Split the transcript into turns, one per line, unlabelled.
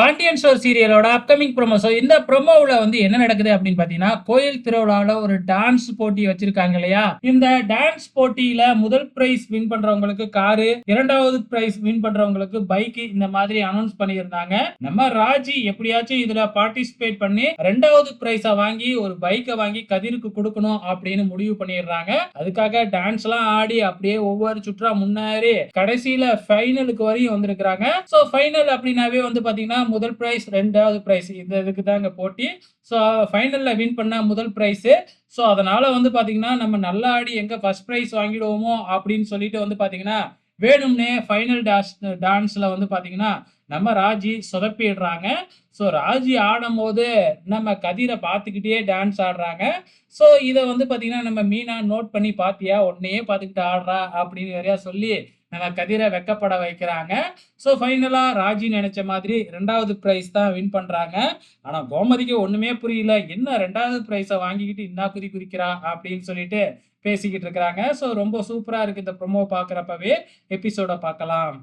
Pandian store சீரியலோட upcoming promo so இந்த ப்ரோமோவில் வந்து என்ன நடக்குது அப்படின்னு பார்த்தீங்கன்னா கோயில் திருவிழாவில் ஒரு டான்ஸ் போட்டி வச்சிருக்காங்க இல்லையா? இந்த டான்ஸ் போட்டியில முதல் பிரைஸ் வின் பண்றவங்களுக்கு காரு இரண்டாவது பிரைஸ் வின் பண்றவங்களுக்கு பைக் இந்த மாதிரி அனௌன்ஸ் பண்ணியிருந்தாங்க. நம்ம ராஜி எப்படியாச்சும் இதுல பார்ட்டிசிபேட் பண்ணி ரெண்டாவது பிரைஸை வாங்கி ஒரு பைக்கை வாங்கி கதிருக்கு கொடுக்கணும் அப்படின்னு முடிவு பண்ணிடுறாங்க. அதுக்காக டான்ஸ் எல்லாம் ஆடி அப்படியே ஒவ்வொரு சுற்றா முன்னேறி கடைசியில ஃபைனலுக்கு வரையும் வந்திருக்கிறாங்க. ஸோ ஃபைனல் அப்படின்னாவே வந்து பாத்தீங்கன்னா முதல் ப்ரைஸ் ரெண்டாவது ப்ரைஸ் இந்த இதுக்கு தாங்க போட்டி. ஸோ ஃபைனலில் வின் பண்ணால் முதல் ப்ரைஸு ஸோ அதனால் வந்து பார்த்தீங்கன்னா நம்ம நல்லா ஆடி எங்கே ஃபர்ஸ்ட் ப்ரைஸ் வாங்கிடுவோமோ அப்படின்னு சொல்லிட்டு வந்து பார்த்தீங்கன்னா வேணும்னே ஃபைனல் டான்ஸ் டான்ஸில் வந்து பார்த்தீங்கன்னா நம்ம ராஜி சொதப்பிடுறாங்க. ஸோ ராஜி ஆடும் போது நம்ம கதிரை பார்த்துக்கிட்டே டான்ஸ் ஆடுறாங்க. ஸோ இதை வந்து பார்த்தீங்கன்னா நம்ம மீனா நோட் பண்ணி பார்த்தியா? உன்னையே பார்த்துக்கிட்டு ஆடுறா அப்படின்னு நிறையா சொல்லி நம்ம கதிரை வெக்கப்பட வைக்கிறாங்க. ஸோ ஃபைனலாக ராஜி நினைச்ச மாதிரி ரெண்டாவது ப்ரைஸ் தான் வின் பண்ணுறாங்க ஆனால் கோமதிக்கு ஒன்றுமே புரியல. என்ன ரெண்டாவது ப்ரைஸை வாங்கிக்கிட்டு இன்னா குதி குதிக்கிறா அப்படின்னு சொல்லிட்டு பேசிக்கிட்டு இருக்கிறாங்க. ஸோ ரொம்ப சூப்பராக இருக்குது இந்த ப்ரொமோ பார்க்குறப்பவே எபிசோட பார்க்கலாம்.